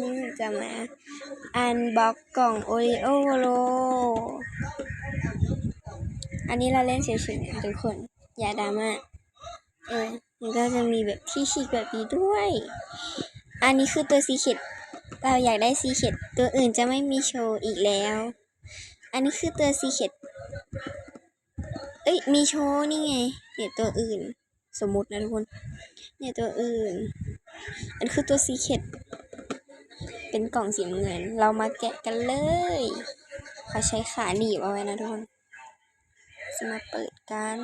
นี้จะมาอันบ็อกกล่องโอริโอโล อันนี้เราเล่นเฉยๆนะทุกคน อย่าดราม่าเออมันก็จะมีแบบที่ฉีกแบบนี้ด้วย อันนี้คือตัวซีเค็ดเราอยากได้ซีเค็ดตัวอื่นจะไม่มีโชว์อีกแล้ว อันนี้คือตัวซีเค็ดเอ้ยมีโชว์นี่ไงเนี่ยตัวอื่น สมมตินะทุกคน เนี่ยตัวอื่น อันคือตัวซีเค็ด เป็นกล่องสีน้ำเงิน เรามาแกะกันเลยเขาใช้ขาหนีบเอาไว้นะทุกคนจะมาเปิดกัน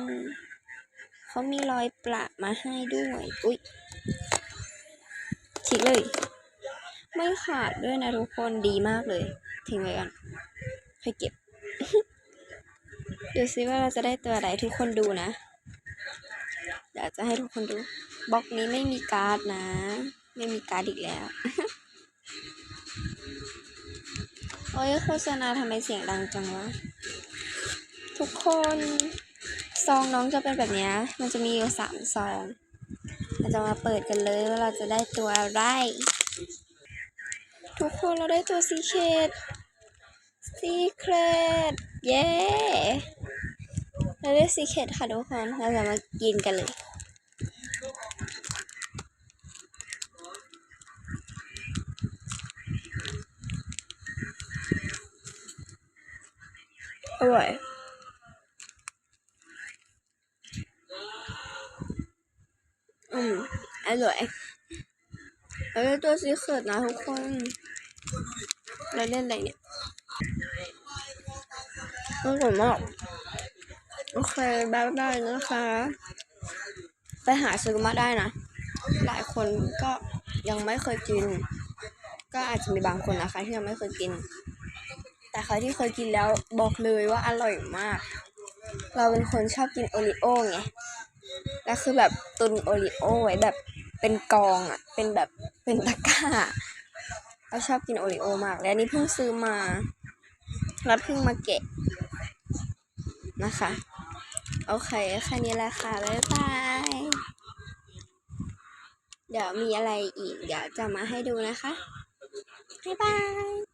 เขามีรอยประมาให้ด้วย อุ๊ยฉีกเลย ไม่ขาดด้วยนะทุกคนดีมากเลย ทิ้งไว้ก่อนค่อยเก็บ ดูซิว่าเราจะได้ตัวอะไรทุกคนดูนะเดี๋ยวจะให้ทุกคนดูบล็อกนี้ไม่มีการ์ดนะ ไม่มีการ์ดอีกแล้ว โอ้ยโฆษณาทำไมเสียงดังจังวะ ทุกคนซองน้องจะเป็นแบบนี้ มันจะมีอยู่สามซอง เราจะมาเปิดกันเลยว่าเราจะได้ตัวอะไร ทุกคนเราได้ตัวซีเคดซีเคดเย้ เราได้ซีเคดค่ะทุกคน เราจะมากินกันเลย อร่อยอืมอร่อยเราได้ตัวซีเคดนะทุกคน เราเล่นอะไรเนี่ยอร่อยมากโอเคบายบายนะคะ ไปหาซื้อมาได้นะ หลายคนก็ยังไม่เคยกิน ก็อาจจะมีบางคนนะคะที่ยังไม่เคยกิน แต่ใครที่เคยกินแล้วบอกเลยว่าอร่อยมาก เราเป็นคนชอบกินโอริโอไงแล้วคือแบบตุนโอริโอไว้แบบเป็นกองอะ เป็นแบบเป็นตะกร้าเราชอบกินโอริโอมาก และนนี้เพิ่งซื้อมาแล้วเพิ่งมาเกะนะคะ โอเคแค่นี้แหละค่ะ บ๊ายบายเดี๋ยวมีอะไรอีก เดี๋ยวจะมาให้ดูนะคะ บ๊ายบาย